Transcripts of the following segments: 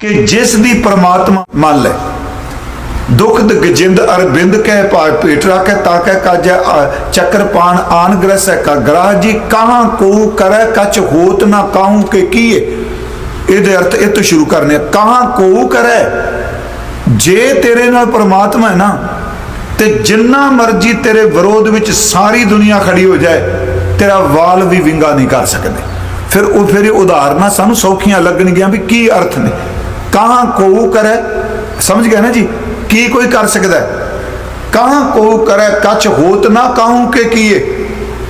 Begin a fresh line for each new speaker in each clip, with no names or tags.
ਕਿ ਜਿਸ ਦੀ ਪ੍ਰਮਾਤਮਾ ਮੰਨ ਲੈ। ਦੁਖਦ ਗਜਿੰਦ ਅਰਬਿੰਦ ਕਹਿ ਪਾਇ ਪੇਟ ਰਾਖੈ ਤਾਕੈ ਕਾਜੈ ਚੱਕਰ ਪਾਣ ਆਨ ਗ੍ਰਸੈ ਕਾ ਗ੍ਰਾਹ ਜੀ ਕਹਾਂ ਕੋ ਕਰੈ, ਕਛ ਹੋਤ ਨਾ ਕਾਹੂ ਕੇ ਕੀਏ। ਇਹਦੇ ਅਰਥ ਇਹ ਤੋਂ ਸ਼ੁਰੂ ਕਰਨੇ ਕਾਹਾਂ ਕੋ ਕਰੈ। ਜੇ ਤੇਰੇ ਨਾਲ ਪ੍ਰਮਾਤਮਾ ਹੈ ਨਾ, ਤੇ ਜਿੰਨਾ ਮਰਜ਼ੀ ਤੇਰੇ ਵਿਰੋਧ ਵਿੱਚ ਸਾਰੀ ਦੁਨੀਆ ਖੜੀ ਹੋ ਜਾਏ, ਤੇਰਾ ਵਾਲ ਵੀ ਵਿੰਗਾ ਨਹੀਂ ਕਰ ਸਕਦੇ। ਫਿਰ ਉਹ ਫਿਰ ਉਦਾਹਰਨਾਂ ਸਾਨੂੰ ਸੌਖੀਆਂ ਲੱਗਣਗੀਆਂ ਵੀ ਕੀ ਅਰਥ ਨੇ। ਕਹਾਂ ਕੋ ਕਰੈ, ਸਮਝ ਗਏ ਨਾ ਜੀ? ਕੀ ਕੋਈ ਕਰ ਸਕਦਾ? ਕਹਾਂ ਕੋ ਕਰੈ, ਕਛ ਹੋਤ ਨਾ ਕਾਹੂ ਕੇ ਕੀਏ?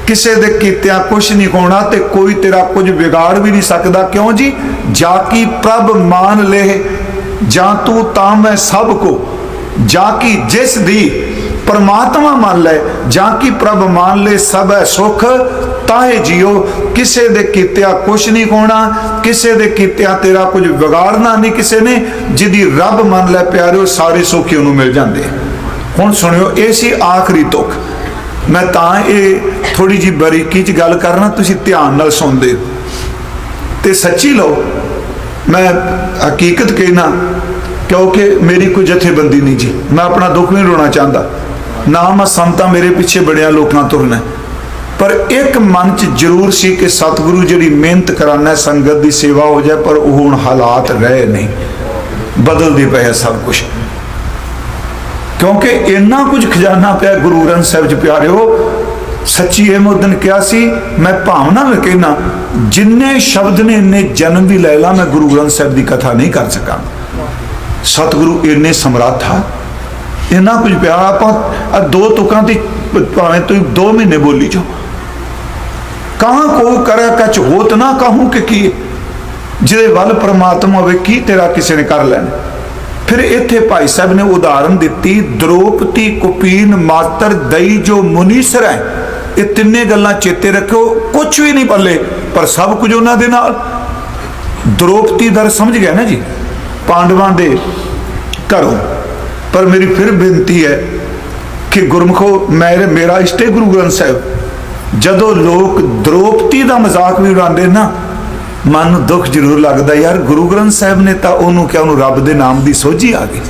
ਕਿਸੇ ਦੇ ਕੀਤਿਆਂ ਕੁਛ ਨਹੀਂ ਹੋਣਾ ਤੇ ਕੋਈ ਤੇਰਾ ਕੁਝ ਵਿਗਾੜ ਵੀ ਨਹੀਂ ਸਕਦਾ। ਕਿਉਂ ਜੀ? ਜਾ ਕੀ ਪ੍ਰਭ ਮਾਨ ਲੈ ਜਾਂ ਤੂੰ ਤਾਂ ਮੈਂ ਸਭ ਕੋ? ਜਾ ਕੀ ਜਿਸ ਦੀ ਪਰਮਾਤਮਾ ਮੰਨ ਲੈ ਜਾਂ ਕੀ ਪ੍ਰਭ ਮੰਨ ਲੈ ਸਭ ਹੈ ਸੁਖ? ਤਾਹੇ ਜਿਉ ਕਿਸੇ ਦੇ ਕੀਤਿਆਂ ਕੁਛ ਨਹੀਂ ਹੋਣਾ, ਕਿਸੇ ਦੇ ਕੀਤਿਆਂ ਤੇਰਾ ਕੁਝ ਵਿਗਾੜਨਾ ਨਹੀਂ ਕਿਸੇ ਨੇ, ਜਿਹਦੀ ਰੱਬ ਮੰਨ ਲੈ ਪਿਆਰਿਓ, ਸਾਰੇ ਸੁੱਖ ਉਹਨੂੰ ਮਿਲ ਜਾਂਦੇ। ਹੁਣ ਸੁਣਿਓ, ਇਹ ਸੀ ਆਖਰੀ ਤੁਕ। ਮੈਂ ਤਾਂ ਇਹ ਥੋੜੀ ਜੀ ਬਰੀਕੀ ਚ ਗੱਲ ਕਰਨਾ, ਤੁਸੀਂ ਧਿਆਨ ਨਾਲ ਸੁਣਦੇ। ਹੋ। ਤੇ ਸੱਚੀ ਲਓ, ਮੈਂ ਹਕੀਕਤ ਕਹਿਣਾ, ਕਿਉਂਕਿ ਮੇਰੀ ਕੋਈ ਜਥੇਬੰਦੀ ਨਹੀਂ ਜੀ। ਮੈਂ ਆਪਣਾ ਦੁੱਖ ਨਹੀਂ ਰੋਣਾ ਚਾਹੁੰਦਾ। ਨਾ ਮੈਂ ਸੰਤਾਂ ਮੇਰੇ ਪਿੱਛੇ ਬੜਿਆ ਲੋਕਾਂ ਤੁਰਨਾ। ਪਰ ਇੱਕ ਮਨ ਚ ਜ਼ਰੂਰ ਸੀ ਕਿ ਸਤਿਗੁਰੂ ਜਿਹੜੀ ਮਿਹਨਤ ਕਰਾਨਾ ਸੰਗਤ ਦੀ ਸੇਵਾ ਹੋ ਜਾਏ, ਪਰ ਉਹ ਹੁਣ ਹਾਲਾਤ ਰਹੇ ਨਹੀਂ। ਬਦਲਦੇ ਪਏ ਸਭ ਕੁਝ ਕਿਉਂਕਿ ਇੰਨਾ ਕੁਝ ਖਜ਼ਾਨਾ ਪਿਆ ਗੁਰੂ ਗ੍ਰੰਥ ਸਾਹਿਬ ਚ, ਪਿਆਰਿਓ, ਸੱਚੀ ਇਹ ਕਿਹਾ ਸੀ, ਮੈਂ ਭਾਵਨਾ ਨਾਲ ਕਹਿਣਾ ਜਿੰਨੇ ਸ਼ਬਦ ਨੇ, ਇੰਨੇ ਜਨਮ ਵੀ ਲੈ ਲਾ, ਮੈਂ ਗੁਰੂ ਗ੍ਰੰਥ ਸਾਹਿਬ ਦੀ ਕਥਾ ਨਹੀਂ ਕਰ ਸਕਾਂ। ਸਤਿਗੁਰੂ ਇੰਨੇ ਸਮਰੱਥ ਆ। ਇੰਨਾ ਕੁਝ ਪਿਆ, ਆਪਾਂ ਦੋ ਤੁਕਾਂ ਦੀ, ਭਾਵੇਂ ਤੁਸੀਂ 2 ਮਹੀਨੇ ਬੋਲੀ ਜਾਓ ਕਹਾਂ ਕੋ ਕਰੈ ਕਛ ਹੋਤ ਨਾ ਕਹੂੰ ਕਿ ਕੀ? ਜਿਹਦੇ ਵੱਲ ਪ੍ਰਮਾਤਮਾ ਹੋਵੇ ਕੀ ਤੇਰਾ ਕਿਸੇ ਨੇ ਕਰ ਲੈਣ। ਫਿਰ ਇੱਥੇ ਭਾਈ ਸਾਹਿਬ ਨੇ ਉਦਾਹਰਨ ਦਿੱਤੀ ਦ੍ਰੋਪਤੀ ਕੁਪੀਨ ਮਾਤਰ ਦਈ ਜੋ ਮੁਨੀਸਰ ਹੈ, ਇਹ ਤਿੰਨੇ ਗੱਲਾਂ ਚੇਤੇ ਰੱਖੋ ਕੁਝ ਵੀ ਨਹੀਂ ਪੱਲੇ, ਪਰ ਸਭ ਕੁਝ ਉਹਨਾਂ ਦੇ ਨਾਲ। ਦ੍ਰੋਪਤੀ ਦਰ ਸਮਝ ਗਿਆ ਨਾ ਜੀ? ਪਾਂਡਵਾਂ ਦੇ ਘਰੋਂ। ਪਰ ਮੇਰੀ ਫਿਰ ਬੇਨਤੀ ਹੈ ਕਿ ਗੁਰਮਖੋ ਮੇਰੇ ਮੇਰਾ ਇਸ਼ਟੇ ਗੁਰੂ ਗ੍ਰੰਥ ਸਾਹਿਬ। ਜਦੋਂ ਲੋਕ ਦ੍ਰੋਪਤੀ ਦਾ ਮਜ਼ਾਕ ਵੀ ਉਡਾਉਂਦੇ ਨਾ ਮਨ ਨੂੰ ਦੁੱਖ ਜ਼ਰੂਰ ਲੱਗਦਾ, ਯਾਰ ਗੁਰੂ ਗ੍ਰੰਥ ਸਾਹਿਬ ਨੇ ਤਾਂ ਉਹਨੂੰ ਕਿਹਾ, ਉਹਨੂੰ ਰੱਬ ਦੇ ਨਾਮ ਦੀ ਸੋਝੀ ਆ ਗਈ।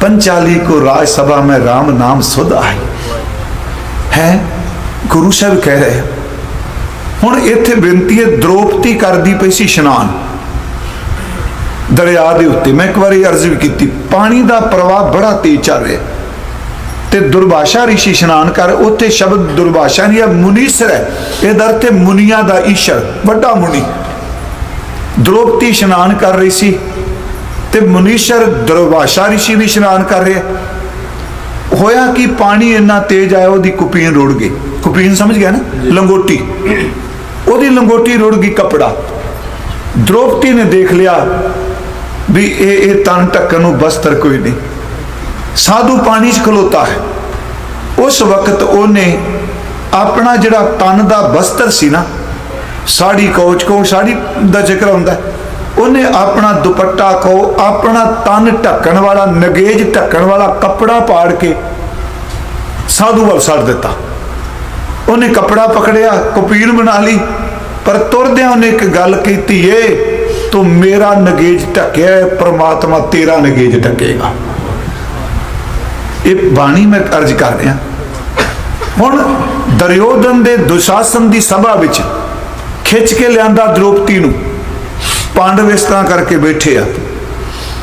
ਪੰਚਾਲੀ ਕੋ ਰਾਜ ਸਭਾ ਮੈਂ RAM ਨਾਮ ਸੁਧ ਆਈ। ਹੈ? ਗੁਰੂ ਸਾਹਿਬ ਕਹਿ ਰਹੇ ਹੁਣ ਇੱਥੇ ਬੇਨਤੀ ਹੈ ਦ੍ਰੋਪਤੀ ਕਰਦੀ ਪਈ ਸੀ ਇਸ਼ਨਾਨ। ਦਰਿਆ ਦੇ ਉੱਤੇ ਮੈਂ ਇੱਕ ਵਾਰੀ ਅਰਜ਼ ਵੀ ਕੀਤੀ, ਪਾਣੀ ਦਾ ਪ੍ਰਵਾਹ ਬੜਾ ਤੇਜ਼ ਚੱਲ ਰਿਹਾ। ਤੇ ਦੁਰਭਾਸ਼ਾ ਰਿਸ਼ੀ ਇਸ਼ਨਾਨ ਕਰ ਉੱਥੇ ਸ਼ਬਦ ਦੁਰਭਾਸ਼ਾ ਨਹੀਂ ਹੈ ਮੁਨੀਸਰ ਹੈ। ਇਹ ਦਰ ਤੇ ਮੁਨੀਆਂ ਦਾ ਈਸ਼ਰ ਵੱਡਾ ਮੁਨੀ। ਦ੍ਰੋਪਤੀ ਇਸ਼ਨਾਨ ਕਰ ਰਹੀ ਸੀ ਤੇ ਮੁਨੀਸ਼ਰ ਦੁਰਭਾਸ਼ਾ ਰਿਸ਼ੀ ਵੀ ਇਸ਼ਨਾਨ ਕਰ ਰਿਹਾ ਹੋਇਆ ਕਿ ਪਾਣੀ ਇੰਨਾ ਤੇਜ਼ ਆਇਆ ਉਹਦੀ ਕੁਪੀਨ ਰੁੜ ਗਈ। ਕੁਪੀਨ ਸਮਝ ਗਿਆ ਨਾ? ਲੰਗੋਟੀ। ਉਹਦੀ ਲੰਗੋਟੀ ਰੁੜ ਗਈ ਕਪੜਾ। ਦ੍ਰੋਪਤੀ ਨੇ ਦੇਖ ਲਿਆ ਵੀ ਇਹ ਇਹ ਤਨ ਢੱਕਣ ਨੂੰ ਬਸਤਰ ਕੋਈ ਨਹੀਂ। ਸਾਧੂ ਪਾਣੀ 'ਚ ਖਲੋਤਾ ਹੈ। ਉਸ ਵਕਤ ਉਹਨੇ ਆਪਣਾ ਜਿਹੜਾ ਤਨ ਦਾ ਬਸਤਰ ਸੀ ਨਾ, ਸਾੜੀ ਕੋਚ ਕੋ ਸਾੜੀ ਦਾ ਜ਼ਿਕਰ ਹੁੰਦਾ ਉਹਨੇ ਆਪਣਾ ਦੁਪੱਟਾ ਕੋ ਆਪਣਾ ਤਨ ਢੱਕਣ ਵਾਲਾ, ਨਗੇਜ ਢੱਕਣ ਵਾਲਾ ਕੱਪੜਾ ਪਾੜ ਕੇ ਸਾਧੂ ਵੱਲ ਛੱਡ ਦਿੱਤਾ। ਉਹਨੇ ਕੱਪੜਾ ਪਕੜਿਆ, ਕਪੀਰ ਬਣਾ ਲਈ, ਪਰ ਤੁਰਦਿਆਂ ਉਹਨੇ ਇੱਕ ਗੱਲ ਕੀਤੀ, ਏ, ਤੂੰ ਮੇਰਾ ਨਗੇਜ ਢੱਕਿਆ ਪਰਮਾਤਮਾ ਤੇਰਾ ਨਗੇਜ ਢੱਕੇਗਾ। ਇਹ ਬਾਣੀ ਮੈਂ ਅਰਜ਼ ਕਰ ਰਿਹਾ। ਹੁਣ ਦਰਯੋਧਨ ਦੇ ਦੁਸ਼ਾਸਨ ਦੀ ਸਭਾ ਵਿੱਚ ਖਿੱਚ ਕੇ ਲਿਆਂਦਾ ਦ੍ਰੋਪਦੀ ਨੂੰ। ਪਾਂਡਵ ਇਸ ਤਰ੍ਹਾਂ ਕਰਕੇ ਬੈਠੇ ਆ।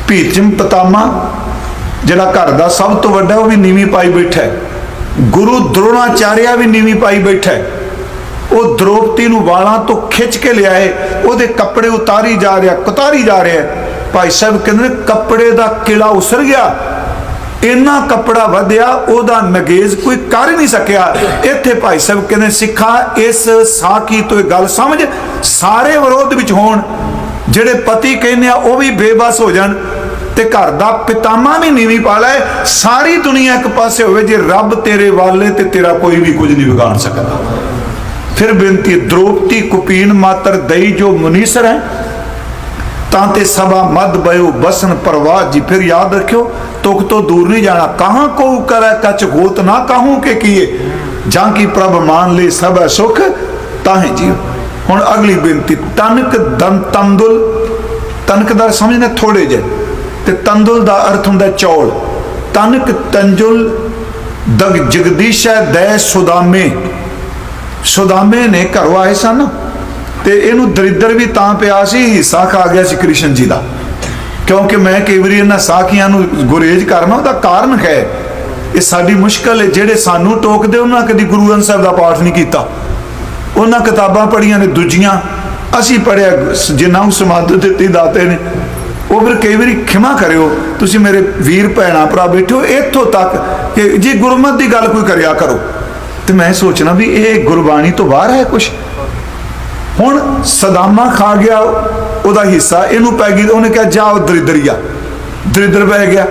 ਭੀਚਮ ਪਤਾਮਾ ਜਿਹੜਾ ਘਰ ਦਾ ਸਭ ਤੋਂ ਵੱਡਾ ਉਹ ਵੀ ਨੀਵੀਂ ਪਾਈ ਬੈਠਾ ਗੁਰੂ ਦ੍ਰੋਣਾਚਾਰਿਆ ਵੀ ਨੀਵੀਂ ਪਾਈ ਬੈਠਾ ਉਹ ਦ੍ਰੋਪਦੀ ਨੂੰ ਵਾਲਾਂ ਤੋਂ ਖਿੱਚ ਕੇ ਲਿਆਏ। ਉਹਦੇ ਕੱਪੜੇ ਉਤਾਰੀ ਜਾ ਰਿਹਾ ਕੁਤਾਰੀ ਜਾ ਰਿਹਾ ਭਾਈ ਸਾਹਿਬ ਕਹਿੰਦੇ ਨੇ, ਕੱਪੜੇ ਦਾ ਕਿਲਾ ਉਸਰ ਗਿਆ। ਇੰਨਾ ਕੱਪੜਾ ਵਧਿਆ ਉਹਦਾ ਨਗੇਜ਼ ਕੋਈ ਕਰ ਨਹੀਂ ਸਕਿਆ। ਇੱਥੇ ਭਾਈ ਸਾਹਿਬ ਕਹਿੰਦੇ ਸਿੱਖਾ ਇਸ ਸਾਖੀ ਤੋਂ ਇਹ ਗੱਲ ਸਮਝ ਸਾਰੇ ਵਿਰੋਧ ਵਿੱਚ ਹੋਣ। ਜਿਹੜੇ ਪਤੀ ਕਹਿੰਦੇ ਆ ਉਹ ਵੀ ਬੇਬਸ ਹੋ ਜਾਣ ਤੇ ਘਰ ਦਾ ਪਿਤਾਮਾ ਵੀ ਨੀਵੀਂ ਪਾ ਲੈ ਸਾਰੀ ਦੁਨੀਆ ਇੱਕ ਪਾਸੇ ਹੋਵੇ ਜੇ ਰੱਬ ਤੇਰੇ ਵਾਲੇ ਤੇ ਤੇਰਾ ਕੋਈ ਵੀ ਕੁਝ ਨਹੀਂ ਵਿਗਾੜ ਸਕਦਾ। ਫਿਰ ਬੇਨਤੀ ਹੈ, ਦ੍ਰੋਪਤੀ ਕੁਪੀਨ ਮਾਤਰ ਦਈ ਜੋ ਮੁਨੀਸਰ ਹੈ ਤਾਂ ਤੇ ਸਭਾ ਮਦ ਬਯੋ ਬਸਨ ਪ੍ਰਵਾਹ ਜੀ, ਫਿਰ ਯਾਦ ਰੱਖਿਓ, ਤੁਕ ਤੋਂ ਦੂਰ ਨਹੀਂ ਜਾਣਾ। ਕਹਾਂ ਕੋ ਕਰੈ ਕਛ ਹੋਤ ਨਾ ਕਹੂੰ ਕੇ ਕੀਏ? ਜਾਂ ਕੀ ਪ੍ਰਭ ਮਾਨ ਲੈ ਸਭ ਸੁਖ, ਤਾਹੇ ਜੀ ਹੁਣ ਅਗਲੀ ਬੇਨਤੀ, ਤਨਕ ਦੰ ਤੰਦੁਲ। ਤਨਕ ਦਾ ਸਮਝਣਾ ਥੋੜੇ ਜਿਹੇ। ਤੇ ਤੰਦੁਲ ਦਾ ਅਰਥ ਹੁੰਦਾ ਚੌਲ। ਤਨਕ ਤੰਜੁਲ ਦਗ ਜਗਦੀਸ਼ੈ ਦੈ ਸੁਦਾਮੇ। ਸੁਦਾਮੇ ਨੇ ਘਰੋਂ ਆਏ ਸਨ। ਤੇ ਇਹਨੂੰ ਦਰਿਦਰ ਵੀ ਤਾਂ ਪਿਆ ਸੀ ਹਿੱਸਾ ਖਾ ਗਿਆ ਸੀ ਕ੍ਰਿਸ਼ਨ ਜੀ ਦਾ। ਕਿਉਂਕਿ ਮੈਂ ਕਈ ਵਾਰੀ ਇਹਨਾਂ ਸਾਖੀਆਂ ਨੂੰ ਗੁਰੇਜ ਕਰਨਾ ਉਹਦਾ ਕਾਰਨ ਹੈ। ਇਹ ਸਾਡੀ ਮੁਸ਼ਕਲ ਹੈ, ਜਿਹੜੇ ਸਾਨੂੰ ਟੋਕਦੇ, ਉਹਨਾਂ ਕਦੀ ਗੁਰੂ ਗ੍ਰੰਥ ਸਾਹਿਬ ਦਾ ਪਾਠ ਨਹੀਂ ਕੀਤਾ। ਉਹਨਾਂ ਕਿਤਾਬਾਂ ਪੜ੍ਹੀਆਂ ਨੇ ਦੂਜੀਆਂ। ਅਸੀਂ ਪੜਿਆ ਜਿਨ੍ਹਾਂ ਨੂੰ ਸਮਾਧ ਦਿੱਤੀ, ਦਾਤੇ ਨੇ। ਉਹ ਫਿਰ ਕਈ ਵਾਰੀ ਖਿਮਾ ਕਰਿਓ, ਤੁਸੀਂ ਮੇਰੇ ਵੀਰ, ਭੈਣਾ, ਭਰਾ ਬੈਠੋ ਇੱਥੋਂ ਤੱਕ ਕਿ ਜੀ ਗੁਰਮਤ ਦੀ ਗੱਲ ਕੋਈ ਕਰਿਆ ਕਰੋ। ਤੇ ਮੈਂ ਸੋਚਣਾ ਵੀ ਇਹ ਗੁਰਬਾਣੀ ਤੋਂ ਬਾਹਰ ਹੈ ਕੁਝ ਹੁਣ ਸਦਾਮਾ ਖਾ ਗਿਆ, ਉਹਦਾ ਹਿੱਸਾ ਇਹਨੂੰ ਪੈ ਗਈ, ਉਹਨੇ ਕਿਹਾ, ਜਾ ਉਹ ਦਰਿਦਰੀਆ ਦਰਿਦਰ ਪੈ ਗਿਆ।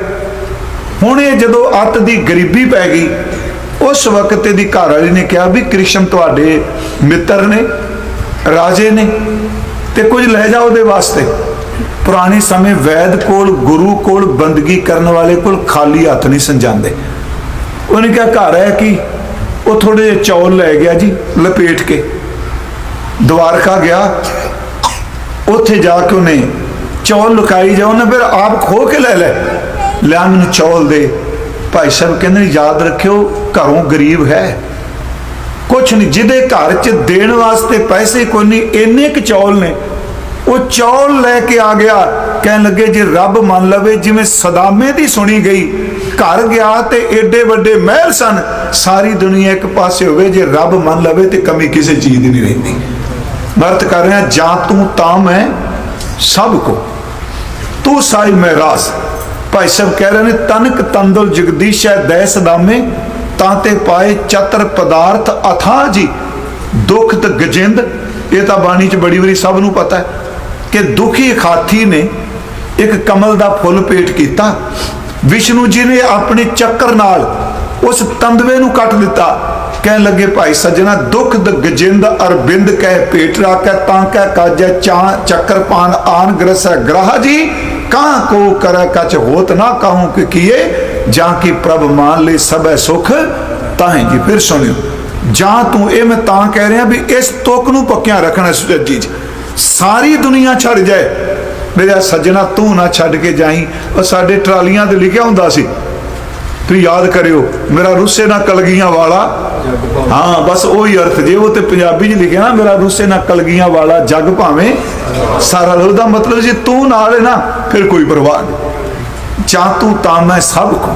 ਹੁਣ ਇਹ ਜਦੋਂ ਅੱਤ ਦੀ ਗਰੀਬੀ ਪੈ ਗਈ, ਉਸ ਵਕਤ ਇਹਦੀ ਘਰ ਵਾਲੀ ਨੇ ਕਿਹਾ ਵੀ ਕ੍ਰਿਸ਼ਨ ਤੁਹਾਡੇ ਮਿੱਤਰ ਨੇ, ਰਾਜੇ ਨੇ ਤੇ ਕੁਝ ਲੈ ਜਾ ਉਹਦੇ ਵਾਸਤੇ। ਪੁਰਾਣੇ ਸਮੇਂ ਵੈਦ ਕੋਲ, ਗੁਰੂ ਕੋਲ ਬੰਦਗੀ ਕਰਨ ਵਾਲੇ ਕੋਲ ਖਾਲੀ ਹੱਥ ਨਹੀਂ ਸੰਜਾਂਦੇ ਉਹਨੇ ਕਿਹਾ, ਘਰ ਹੈ ਕਿ? ਉਹ ਥੋੜੇ ਜਿਹੇ ਚੌਲ ਲੈ ਗਿਆ ਜੀ, ਲਪੇਟ ਕੇ। ਦਵਾਰਕਾ ਗਿਆ। ਉੱਥੇ ਜਾ ਕੇ ਉਹਨੇ ਚੌਲ ਲੁਕਾਈ ਜਾ ਉਹਨੇ ਫਿਰ ਆਪ ਖੋ ਕੇ ਲੈ ਲੈ। ਲਿਆ ਮੈਨੂੰ ਚੌਲ ਦੇ। ਭਾਈ ਸਾਹਿਬ ਕਹਿੰਦੇ ਯਾਦ ਰੱਖਿਓ, ਘਰੋਂ ਗਰੀਬ ਹੈ। ਕੁਛ ਨਹੀਂ, ਜਿਹਦੇ ਘਰ 'ਚ ਦੇਣ ਵਾਸਤੇ ਪੈਸੇ ਕੋਈ ਨਹੀਂ, ਇੰਨੇ ਕੁ ਚੌਲ ਨੇ। ਉਹ ਚੌਲ ਲੈ ਕੇ ਆ ਗਿਆ। ਕਹਿਣ ਲੱਗੇ, ਜੇ ਰੱਬ ਮੰਨ ਲਵੇ, ਜਿਵੇਂ ਸਦਾਮੇ ਦੀ ਸੁਣੀ ਗਈ, ਘਰ ਗਿਆ ਤੇ ਏਡੇ ਵੱਡੇ ਮਹਿਲ ਸਨ। ਸਾਰੀ ਦੁਨੀਆ ਇੱਕ ਪਾਸੇ ਹੋਵੇ, ਜੇ ਰੱਬ ਮੰਨ ਲਵੇ ਤੇ ਕਮੀ ਕਿਸੇ ਚੀਜ਼ ਦੀ ਨਹੀਂ ਰਹਿੰਦੀ। ਮਰਤ ਕਰ ਰਿਹਾ, ਜਾਂ ਤੂੰ ਤਾਂ ਮੈਂ ਸਭ ਕੋ। ਤੂੰ ਸਾਈ ਮੈਂ ਭਾਈ ਸਾਹਿਬ ਕਹਿ ਰਹੇ ਨੇ, ਤਨਕ ਤੰਦੁਲ ਜਗਦੀਸ਼ੈ ਦੈ ਸਦਾਮੇ, ਤਾਂ ਤੇ ਪਾਏ ਚਤਰ ਪਦਾਰਥ ਅਥਾ ਜੀ। ਦੁੱਖ ਤੇ ਗਜਿੰਦ, ਇਹ ਤਾਂ ਬਾਣੀ 'ਚ ਬੜੀ ਵਾਰੀ ਸਭ ਨੂੰ ਪਤਾ ਹੈ ਕਿ ਦੁਖੀ ਖਾਥੀ ਨੇ ਇੱਕ ਕਮਲ ਦਾ ਫੁੱਲ ਪੇਟ ਕੀਤਾ। ਵਿਸ਼ਨੂੰ ਜੀ ਨੇ ਆਪਣੇ ਚੱਕਰ ਨਾਲ ਉਸ ਤੰਦਵੇ ਨੂੰ ਕੱਟ ਦਿੱਤਾ। ਕਹਿਣ ਲੱਗੇ, ਭਾਈ ਸੱਜਣਾ, ਦੁੱਖ ਦ, ਗਜਿੰਦ ਅਰਬਿੰਦ ਕਹਿ ਪੇਟ ਰਾਖੈ, ਤਾਂ ਕਹਿ ਕਾਜੈ ਚਾ ਚੱਕਰ ਆਨ ਗ੍ਰਸੈ ਗ੍ਰਹ ਜੀ, ਕਾਂ ਕੋ ਕਰੈ ਕਛ ਹੋਤ ਨਾ ਕਹੂੰ ਕਿ ਕੀਏ, ਜਾਂ ਕੀ ਪ੍ਰਭ ਮਾਨ ਲਈ ਸਭੈ ਸੁਖ, ਤਾਹੀਂ ਜੀ ਫਿਰ ਸੁਣਿਓ। ਜਾਂ ਤੂੰ ਇਹ ਮੈਂ ਤਾਂ ਕਹਿ ਰਿਹਾ ਵੀ ਇਸ ਤੁਕ ਨੂੰ ਪੱਕਿਆਂ ਰੱਖਣਾ ਸੁਜੱਜੀ ਜੀ ਸਾਰੀ ਦੁਨੀਆ ਛੱਡ ਜਾਏ। ਮੇਰਾ ਸੱਜਣਾ, ਤੂੰ ਨਾ ਛੱਡ ਕੇ ਜਾਈ। ਉਹ ਸਾਡੇ ਟਰਾਲੀਆਂ ਤੇ ਲਿਖਿਆ ਹੁੰਦਾ ਸੀ। ਤੁਸੀਂ ਯਾਦ ਕਰਿਓ, ਮੇਰਾ ਰੁੱਸੇ ਨਾਲ ਕਲਗੀਆਂ ਵਾਲਾ ਹਾਂ, ਬਸ ਉਹੀ ਅਰਥ ਜੇ ਉਹ ਤੇ ਪੰਜਾਬੀ 'ਚ ਲਿਖਿਆ ਨਾ, ਮੇਰਾ ਰੂਸੇ ਨਾ ਕਲਗੀਆਂ ਵਾਲਾ ਜੱਗ ਭਾਵੇਂ ਸਾਰਾ ਉਹਦਾ ਮਤਲਬ ਜੇ ਤੂੰ ਨਾਲ ਹੈ ਨਾ, ਫਿਰ ਕੋਈ ਪਰਵਾਹ ਨਹੀਂ। ਜਾਂ ਤੂੰ ਤਾਂ ਮੈਂ ਸਭ ਕੋ